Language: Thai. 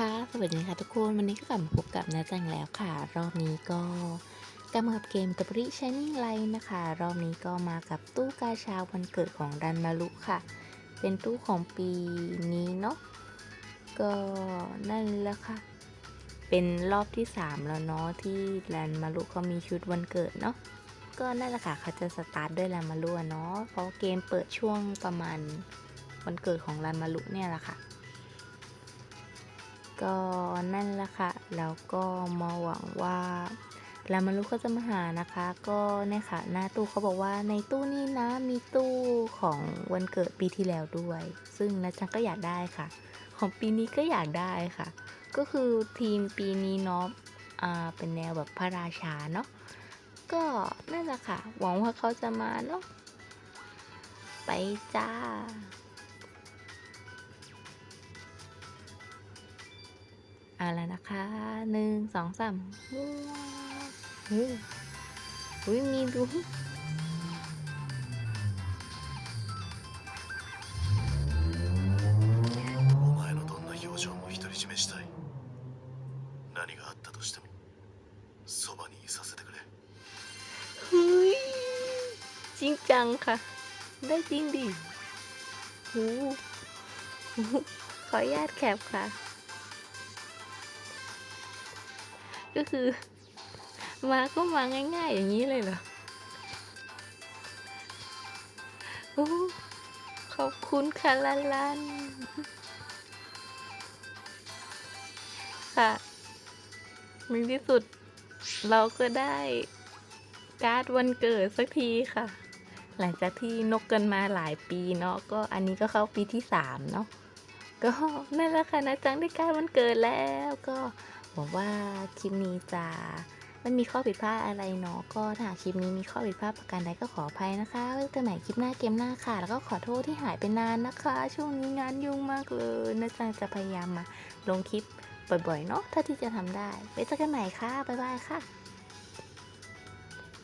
ค่ะสวัสดีค่ะทุกคน วันนี้ก็กลับมาพบกับน้าจังแล้วค่ะ รอบนี้ก็กลับมากับเกมกับริช i นิ่งไลน์นะคะ รอบนี้ก็มากับตู้กาชาวันเกิดของดันมารุค่ะ เป็นตู้ของปีนี้เนาะ ก็นั่นแหละค่ะ เป็นรอบที่ 3 แล้วเนาะที่แลนมารุเขามีชุดวันเกิดเนาะ ก็นั่นแหละค่ะเขาจะสตาร์ทด้วยแลนมารุเนาะ เพราะเกมเปิดช่วงประมาณวันเกิดของแลนมารุเนี่ยแหละค่ะ ก็นั่นแหละค่ะ แล้วก็มาหวังว่าแล้วมารุเขาจะมาหานะคะ ก็เนี่ยค่ะ หน้าตู้เขาบอกว่าในตู้นี้นะมีตู้ของวันเกิดปีที่แล้วด้วย ซึ่งนะจังก็อยากได้ค่ะ ของปีนี้ก็อยากได้ค่ะ ก็คือทีมปีนี้เนาะอ่าเป็นแนวแบบพระราชาเนาะก็นั่นแหละค่ะ หวังว่าเขาจะมาเนาะไปจ้า เาแล้วนะคะหนึ่งสองสามเฮ้ยอุ้ยมีดูจริงจังค่ะ ได้จริงดิหูขออนุญาตแคบค่ะ ก็คือ มาก็มาง่าย ๆ อย่างนี้เลยเหรอโอ้ขอบคุณค่ะลันลันค่ะในที่สุดเราก็ได้การ์ดวันเกิดสักทีค่ะ หลังจากที่นกกันมาหลายปีเนาะก็อันนี้ก็เข้าปีที่สามเนาะก็นั่นแหละค่ะนะจังได้การ์ดวันเกิดแล้วก็ หวังว่าคลิปนี้จะมันมีข้อผิดพลาดอะไรเนาะก็ถ้าหากคลิปนี้มีข้อผิดพลาดประการใดก็ขออภัยนะคะไว้เจอกันใหม่คลิปหน้าเกมหน้าค่ะ แล้วก็ขอโทษที่หายไปนานนะคะ ช่วงนี้งานยุ่งมากเลยนะจ๊ะจะพยายามมาลงคลิปบ่อยๆเนาะถ้าที่จะทำได้ไว้เจอกันใหม่ค่ะบ๊ายบายค่ะ